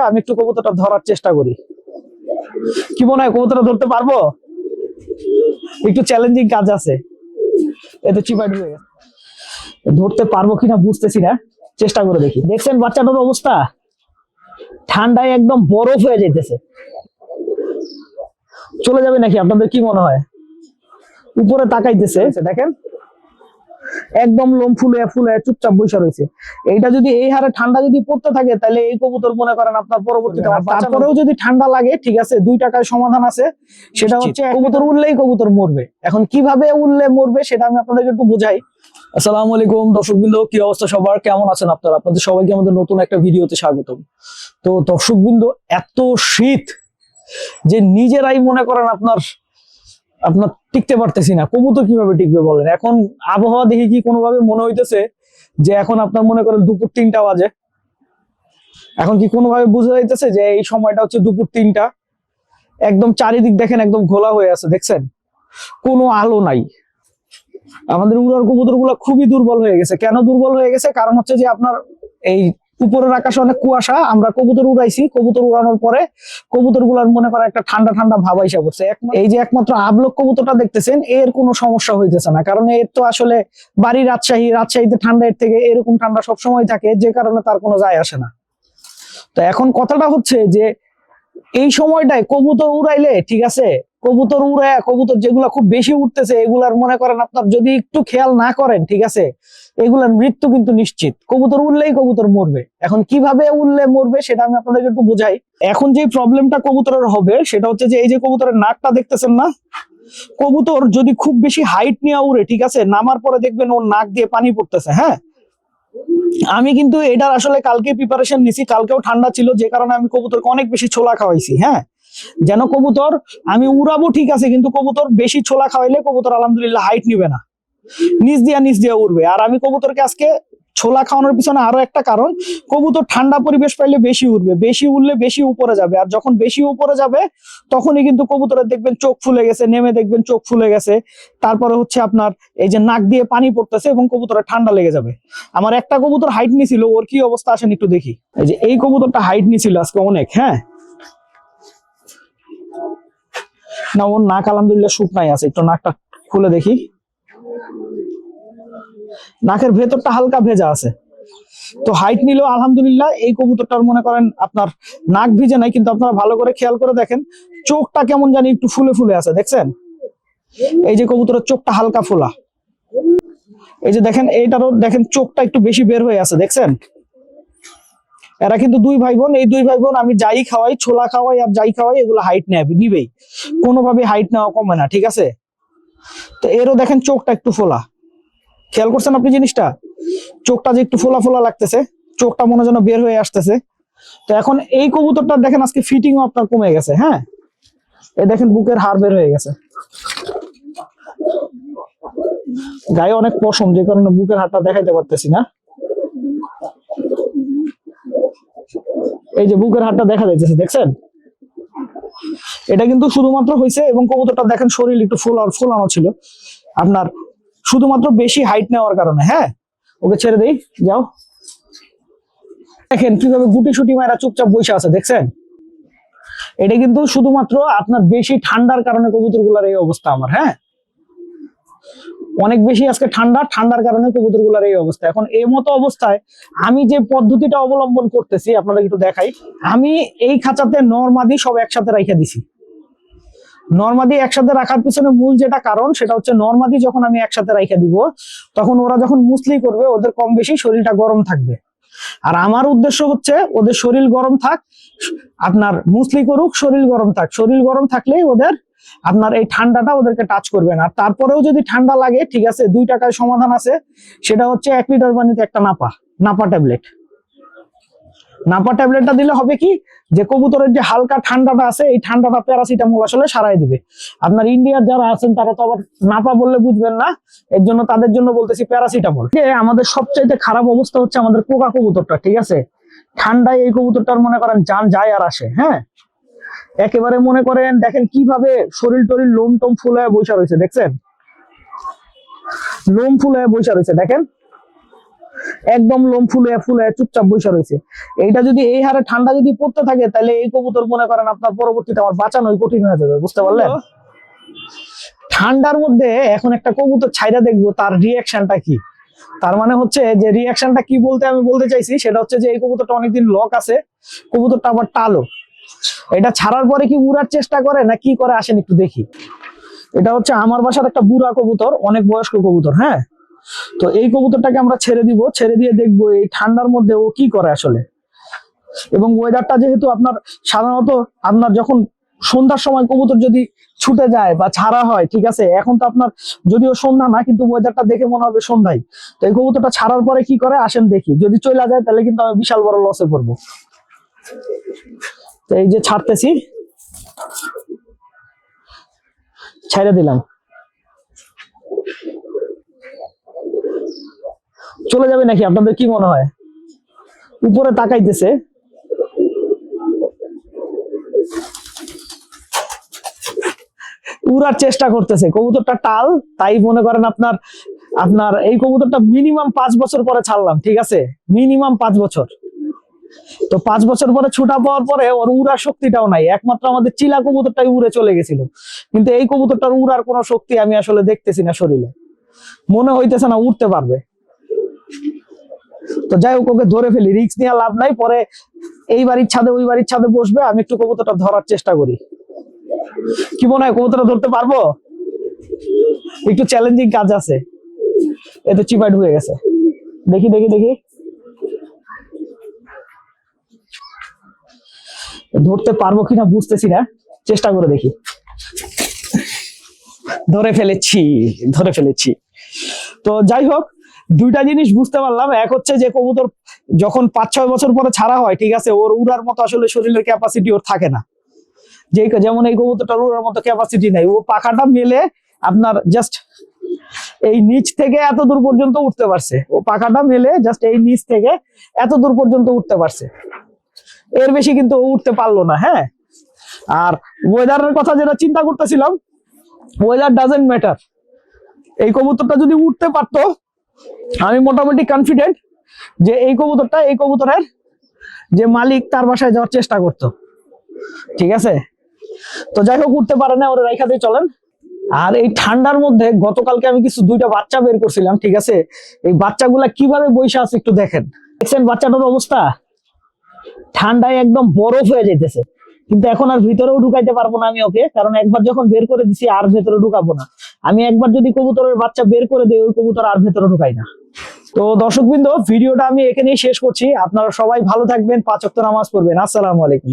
আমি একটু কবুতরটা ধরার চেষ্টা করি। কি মনে হয় কবুতরটা ধরতে পারব? একটু চ্যালেঞ্জিং কাজ আছে। এত চিপাই হয়ে গেছে। ধরতে পারব কিনা বুঝতেছি না। চেষ্টা করে দেখি। দেখছেন বাচ্চাটার অবস্থা? ঠান্ডায় একদম বরফ হয়ে যাইতেছে। চলে যাবে নাকি? আপনাদের কি মনে হয়? উপরে তাকাইতেছে। দেখেন। একদম লোম ফুলে ফুলে চুপচাপ বসে রয়েছে। এইটা যদি এই হারে ঠান্ডা যদি পড়তে থাকে তাহলে এই কবুতর মনে করেন আপনার পরবর্তীতে তারপরেও যদি ঠান্ডা লাগে ঠিক আছে দুই টাকার সমাধান আছে। সেটা হচ্ছে কবুতর উঠলেই কবুতর মরবে। এখন কীভাবে উঠলে মরবে সেটা আমি আপনাদেরকে একটু বুঝাই। আসসালামু আলাইকুম দর্শকবৃন্দ কি অবস্থা সবার? কেমন আছেন আপনারা? আপনাদের সবাইকে আমাদের নতুন একটা ভিডিওতে স্বাগতম। তো দর্শকবৃন্দ এত শীত যে নিজেরাই মনে করেন আপনার আপনার টিকতে পারতেছি না। কবুতর কীভাবে টিকবে বলেন? এখন আবহাওয়া দেখে কি কোনোভাবে মনে হইতেছে যে এখন আপনার মনে করেন দুপুর তিনটা বাজে? এখন কি কোনোভাবে বোঝা যাইতেছে যে এই সময়টা হচ্ছে দুপুর তিনটা? একদম চারিদিক দেখেন একদম ঘোলা হয়ে আছে, দেখছেন? কোনো আলো নাই। আমাদের উড়ার কবুতর খুবই দুর্বল হয়ে গেছে। কেন দুর্বল হয়ে গেছে? কারণ হচ্ছে যে আপনার এই উপরের আকাশে অনেক কুয়াশা, আমরা কবুতর উড়াইছি, কবুতর উড়ানোর পরে কবুতরগুলার মনে করে একটা ঠান্ডা ঠান্ডা ভাব আইসা পড়ছে। এই যে একমাত্র আবলক কবুতরটা দেখতেছেন, এর কোনো সমস্যা হইতেছে না, কারণ এর তো আসলে বাড়ি রাজশাহী, রাজশাহীতে ঠান্ডা এর থেকে এরকম ঠান্ডা সবসময় থাকে, যে কারণে তার কোনো যায় আসে না। তো এখন কথাটা হচ্ছে যে, এই সময়টায় কবুতর উড়াইলে, ঠিক আছে, কবুতর উড়ায়, কবুতর যেগুলা খুব বেশি উঠতেছে এগুলার মনে করেন আপনার যদি একটু খেয়াল না করেন, ঠিক আছে এগুলার মৃত্যু কিন্তু নিশ্চিত। কবুতর উড়লেই কবুতর মরবে। এখন কীভাবে উড়লে মরবে সেটা আমি আপনাদেরকে একটু বুঝাই। এখন যে প্রবলেমটা কবুতরের হবে, সেটা হচ্ছে যে এই যে কবুতরের নাকটা দেখতেছেন না? কবুতর যদি খুব বেশি হাইট নিয়ে উড়ে, ঠিক আছে, নামার পরে দেখবেন ওর নাক দিয়ে পানি পড়তেছে হ্যাঁ? আমি কিন্তু এটার আসলে কালকে প্রিপারেশন নিছি, কালকেও ঠান্ডা ছিল, যে কারণে আমি কবুতরকে অনেক বেশি ছোলা খাওয়াইছি হ্যাঁ? যেন কবুতর, আমি উড়াবো ঠিক আছে, কিন্তু কবুতর বেশি ছোলা খাওয়াইলে কবুতর আলহামদুলিল্লাহ হাইট নিবে না। নিচ দিয়া নিচ দিয়া উড়বে। আর আমি কবুতরকে আজকে ছোলা খাওয়ানোর পিছনে আরও একটা কারণ, কবুতর ঠান্ডা পরিবেশ পাইলে বেশি উঠবে বেশি উঠলে বেশি উপরে যাবে। আর যখন বেশি উপরে যাবে, তখনই কিন্তু কবুতরের দেখবেন চোখ ফুলে গেছে, নেমে দেখবেন চোখ ফুলে গেছে। তারপরে হচ্ছে আপনার এই যে নাক দিয়ে পানি পড়তেছে এবং কবুতরের ঠান্ডা লেগে যাবে। আমার একটা কবুতর হাইট নিছিল, ওর কি অবস্থা আসেন একটু দেখি। এই যে এই কবুতরটা হাইট নিছিল আজকে অনেক হ্যাঁ? না, ওর নাক আলহামদুলিল্লাহ শুকনাই আছে, একটু নাকটা খুলে দেখি। নাকের ভেতরটা হালকা ভেজা আছে। তো হাইট নিলেও আলহামদুলিল্লাহ এই কবুতরটার মনে করেন আপনার নাক ভিজে নাই, কিন্তু আপনারা ভালো করে খেয়াল করে দেখেন, চোখটা কেমন জানি একটু ফুলে ফুলে আছে, দেখছেন? এই যে কবুতরের চোখটা হালকা ফোলা। এই যে দেখেন, এইটারও দেখেন চোখটা একটু বেশি বের হয়ে আছে, দেখছেন? এরা কিন্তু দুই ভাই বোন এই দুই ভাই বোন আমি যাই খাওয়াই, ছোলা খাওয়াই আর যাই খাওয়াই, এগুলো হাইট নেবে নিবেই। কোনোভাবে হাইট নেওয়া কমে না, ঠিক আছে? তো এরও দেখেন চোখটা একটু ফোলা। খেয়াল করছেন আপনি জিনিসটা? চোখটা যে একটু ফোলা ফোলা লাগতেছে, চোখটা মনে যেন বের হয়ে আসতেছে। তো এখন এই কবুতরটা দেখেন আজকে ফিটিংও আপনার কমে গেছে হ্যাঁ? এই দেখেন বুকের হাড় বের হয়ে গেছে। গায়ে অনেক পশম, যে কারণে বুকের হাড়টা দেখাইতে পারতেছি না। এই যে বুকের হাড়টা দেখা যাইতেছে, দেখছেন? এটা কিন্তু শুধুমাত্র হয়েছে এবং কবুতরটা দেখেন শরীর একটু ফোলার ফোলানো ছিল। আপনার শুধুমাত্র বেশি হাইট নেওয়ার কারণে হ্যাঁ? ওকে ছেড়ে দেই, যাও। দেখেন কীভাবে গুটি সুটি মায়েরা চুপচাপ বসে আছে, দেখছেন? এটা কিন্তু শুধুমাত্র আপনার বেশি ঠান্ডার কারণে কবুতরগুলার এই অবস্থা আমার হ্যাঁ? অনেক বেশি আজকে ঠান্ডা, ঠান্ডার কারণে কবুতরগুলার এই অবস্থা। এখন এই মতো অবস্থায় আমি যে পদ্ধতিটা অবলম্বন করতেছি, আপনাদের একটু দেখাই। আমি এই খাঁচাতে নর্মাদি সব একসাথে রাইখা দিছি। নর্মাদি একসাথে রাখার পিছনে মূল যেটা কারণ, সেটা হচ্ছে নর্মাদি যখন আমি একসাথে রাইখা দিব, তখন ওরা যখন মুসলি করবে, ওদের কম বেশি শরীরটা গরম থাকবে। আর আমার উদ্দেশ্য হচ্ছে, ওদের শরীর গরম থাক, আপনার মুসলি করুক, শরীর গরম থাক। শরীর গরম থাকলেই ওদের আপনার এই ঠান্ডাটা ওদেরকে টাচ করবে না। তারপরেও যদি ঠান্ডা লাগে, ঠিক আছে, দুই টাকার সমাধান আছে, সেটা হচ্ছে এক লিটার পানিতে একটা নাপা নাপা ট্যাবলেট। নাপা ট্যাবলেটটা দিলে হবে কি, যে কবুতরের যে হালকা ঠান্ডাটা আছে, এই ঠান্ডাটা প্যারাসিটামল আসলে সারাই দিবে। আপনার ইন্ডিয়ার যারা আছেন, তারা তো আবার নাপা বললে বুঝবেন না, এর জন্য তাদের জন্য বলতেছি প্যারাসিটামল। আমাদের সবচাইতে খারাপ অবস্থা হচ্ছে আমাদের পোকা কবুতরটা, ঠিক আছে? ঠান্ডায় এই কবুতরটার মনে করেন যান যায় আর আসে হ্যাঁ? একেবারে মনে করেন দেখেন কীভাবে শরীর টরির লোম টোম ফুলায় বৈশা রয়েছে দেখছেন? লোম ফুলায় বৈশা রয়েছে দেখেন? একদম লোম ফুলে ফুলে চুপচাপ বসে রয়েছে। এইটা যদি এই হারে ঠান্ডা যদি পড়তে থাকে তাহলে এই কবুতর মনে করেন আপনার পরবর্তীতে আমার বাঁচানোই কঠিন হয়ে যাবে বুঝতে পারলেন? ঠান্ডার মধ্যে এখন একটা কবুতর ছাইরা দেখব তার রিয়াকশনটা কি? তার মানে হচ্ছে যে রিয়াকশনটা কি বলতে আমি বলতে চাইছি সেটা হচ্ছে যে এই কবুতরটা অনেকদিন লক আছে কবুতরটা আবার টালো। এটা ছাড়ার পরে কি উড়ার চেষ্টা করে না কি করে? আসেন একটু দেখি। এটা হচ্ছে আমার বাসার একটা বুড়া কবুতর, অনেক বয়স্ক কবুতর হ্যাঁ? তো এই কবুতরটাকে আমরা ছেড়ে দিব, ছেড়ে দিয়ে দেখব এই ঠান্ডার মধ্যে ও কি করে আসলে। এবং ওয়েদারটা যেহেতু আপনার, সাধারণত আপনার যখন সন্ধ্যার সময় কবুতর যদি ছুটে যায় বা ছাড়া হয়, ঠিক আছে? এখন তো আপনার যদিও সন্ধ্যা না, কিন্তু ওয়েদারটা দেখে মনে হবে সন্ধ্যায়। তো এই কবুতরটা ছাড়ার পরে কি করে? আসেন দেখি। যদি চলে যায়, তাহলে কিন্তু আমি বিশাল বড় লসে পড়ব। এই যে ছাড়তেছি। ছেড়ে দিলাম। চলে যাবে নাকি? আপনাদের কি মনে হয়? উপরে তাকাইতেছে। উড়ার চেষ্টা করতেছে। কবুতরটা টাল, তাই মনে করেন আপনার আপনার এই কবুতরটা মিনিমাম পাঁচ বছর পরে ছাড়লাম, ঠিক আছে? মিনিমাম পাঁচ বছর। তো পাঁচ বছর পরে ছুটা পাওয়ার পরে ওর উড়ার শক্তিটাও নাই। একমাত্র আমাদের চিলা কবুতরটাই উড়ে চলে গেছিল। কিন্তু এই কবুতরটার উড়ার কোনো শক্তি আমি আসলে দেখতেছি না শরীরে। মনে হইতেছে না উঠতে পারবে। তো যাই হোক, ওকে ধরে ফেলি রিক্স নিয়ে লাভ নাই। পরে এই বাড়ির ছাদে, ওই বাড়ির ছাদে বসবে, আমি একটু কবুতরটা ধরার চেষ্টা করি। কি মনে হয়, কবুতরটা ধরতে পারব? একটু চ্যালেঞ্জিং কাজ আছে। এ তো চিপাইট হয়ে গেছে। দেখি দেখি দেখি। ধরতে পারব কিনা বুঝতেছি না। চেষ্টা করে দেখি। ধরে ফেলেছি ধরে ফেলেছি। তো যাই হোক, দুইটা জিনিস বুঝতে পারলাম। এক হচ্ছে যে কবুতর যখন পাঁচ ছয় বছর পরে ছাড়া হয়, ঠিক আছে, ওর উড়ার মতো আসলে শরীরের ক্যাপাসিটি ওর থাকে না। যে যেমন এই কবুতরটার উড়ার মতো ক্যাপাসিটি নাই। ও পাখাটা মেলে আপনার জাস্ট এই নিচ থেকে এত দূর পর্যন্ত উঠতে পারছে। ও পাখাটা মেলে জাস্ট এই নিচ থেকে এত দূর পর্যন্ত উঠতে পারছে। এর বেশি কিন্তু উঠতে পারল না হ্যাঁ? আর ওয়েদারের কথা যেটা চিন্তা করতেছিলাম ওয়েদার ডাজেন্ট ম্যাটার এই কবুতরটা যদি উঠতে পারতো, আমি মোটামুটি কনফিডেন্ট যে এই কবুতরটা, এই কবুতরের যে মালিক তার বাসায় যাওয়ার চেষ্টা করত। ঠিক আছে? তো যাই হোক, উঠতে পারে না, ওরা রেখাতেই চলেন। আর এই ঠান্ডার মধ্যে গতকালকে আমি কিছু দুইটা বাচ্চা বের করছিলাম, ঠিক আছে? এই বাচ্চাগুলা কীভাবে বসে আছে একটু দেখেন। দেখছেন বাচ্চাটার অবস্থা? ঠান্ডায় একদম বরফ হয়ে যেতেছে কিন্তু এখন আর ভিতরেও ঢুকাইতে পারব না আমি ওকে, কারণ একবার যখন বের করে দিছি আর ভেতরে ঢুকাবো না। আমি একবার যদি কবুতরের বাচ্চা বের করে দিই, ওই কবুতর আর ভেতরে ঢুকাই না। তো দর্শকবৃন্দ, ভিডিওটা আমি এখানেই শেষ করছি। আপনারা সবাই ভালো থাকবেন পাঁচক্ত নামাজ পড়বেন। আসসালামু আলাইকুম।